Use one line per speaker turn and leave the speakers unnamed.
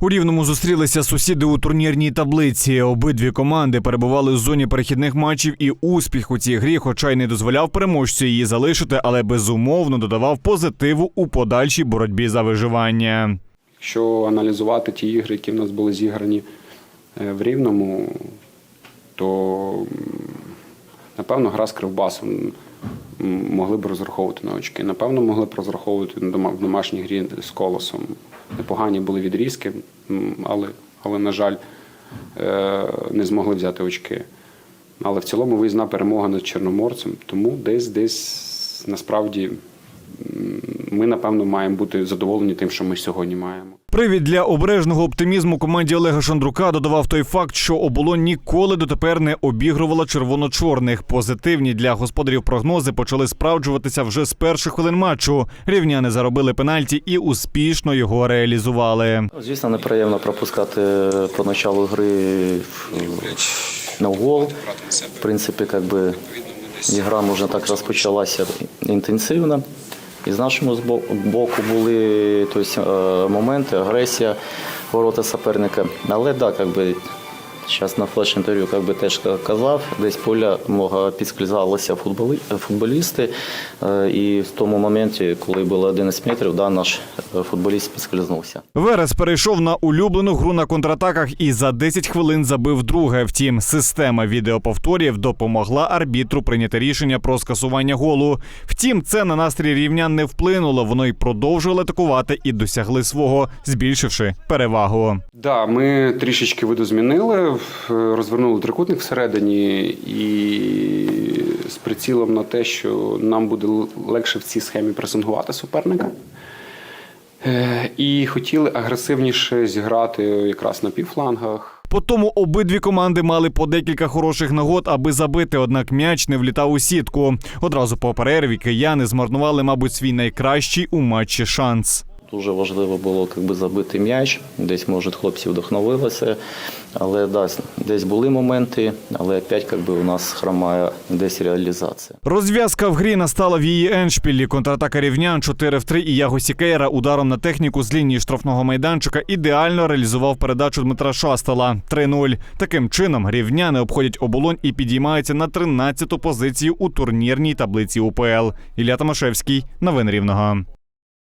У рівному зустрілися сусіди у турнірній таблиці. Обидві команди перебували у зоні перехідних матчів, і успіх у цій грі, хоча й не дозволяв переможцю її залишити, але безумовно додавав позитиву у подальшій боротьбі за виживання.
Якщо аналізувати ті ігри, які в нас були зіграні е, в Рівному, то напевно гра з Кривбасом могли б розраховувати на очки. Напевно, могли б розраховувати в домашній грі з колосом. Непогані були відрізки, але, але на жаль, е, не змогли взяти очки. Але в цілому виїзна перемога над Чорноморцем. Тому десь десь насправді ми, напевно, маємо бути задоволені тим, що ми сьогодні маємо.
Привід для обережного оптимізму команді Олега Шандрука додавав той факт, що оболонь ніколи дотепер не обігрувала червоно-чорних. Позитивні для господарів прогнози почали справджуватися вже з перших хвилин матчу. Рівняни заробили пенальті і успішно його реалізували.
Звісно, неприємно пропускати по началу гри на гол. В принципі, як би ігра, можна так, розпочалася інтенсивно. І з нашого боку були тобто, моменти, агресія ворота суперника. Але так, як би, зараз на флеш-інтерв'ю як би, теж казав, десь поля мого підскользалися футболісти. Е, І в тому моменті, коли було 11 метрів, да, наш е, футболіст підскользнувся.
Верес перейшов на улюблену гру на контратаках і за 10 хвилин забив друге. Втім, система відеоповторів допомогла арбітру прийняти рішення про скасування голу. Втім, це на настрій рівнян не вплинуло. Воно й продовжували атакувати і досягли свого, збільшивши перевагу.
Да, ми трішечки видозмінили, розвернули трикутник всередині і з прицілом на те, що нам буде легше в цій схемі пресингувати суперника. Е, І хотіли агресивніше зіграти якраз на півфлангах.
По тому обидві команди мали по декілька хороших нагод, аби забити, однак м'яч не влітав у сітку. Одразу по перерві кияни змарнували, мабуть, свій найкращий у матчі шанс.
Дуже важливо було як би, забити м'яч. Десь, може, хлопці вдохновилися. Але да, десь були моменти, але опять як би, у нас хромає десь реалізація.
Розв'язка в грі настала в її еншпілі. Контратака рівнян 4 в 3 і Яго Сікейра ударом на техніку з лінії штрафного майданчика ідеально реалізував передачу Дмитра Шастала 3-0. Таким чином рівняни обходять оболонь і підіймаються на 13-ту позицію у турнірній таблиці УПЛ. Ілля Томашевський, новини Рівного.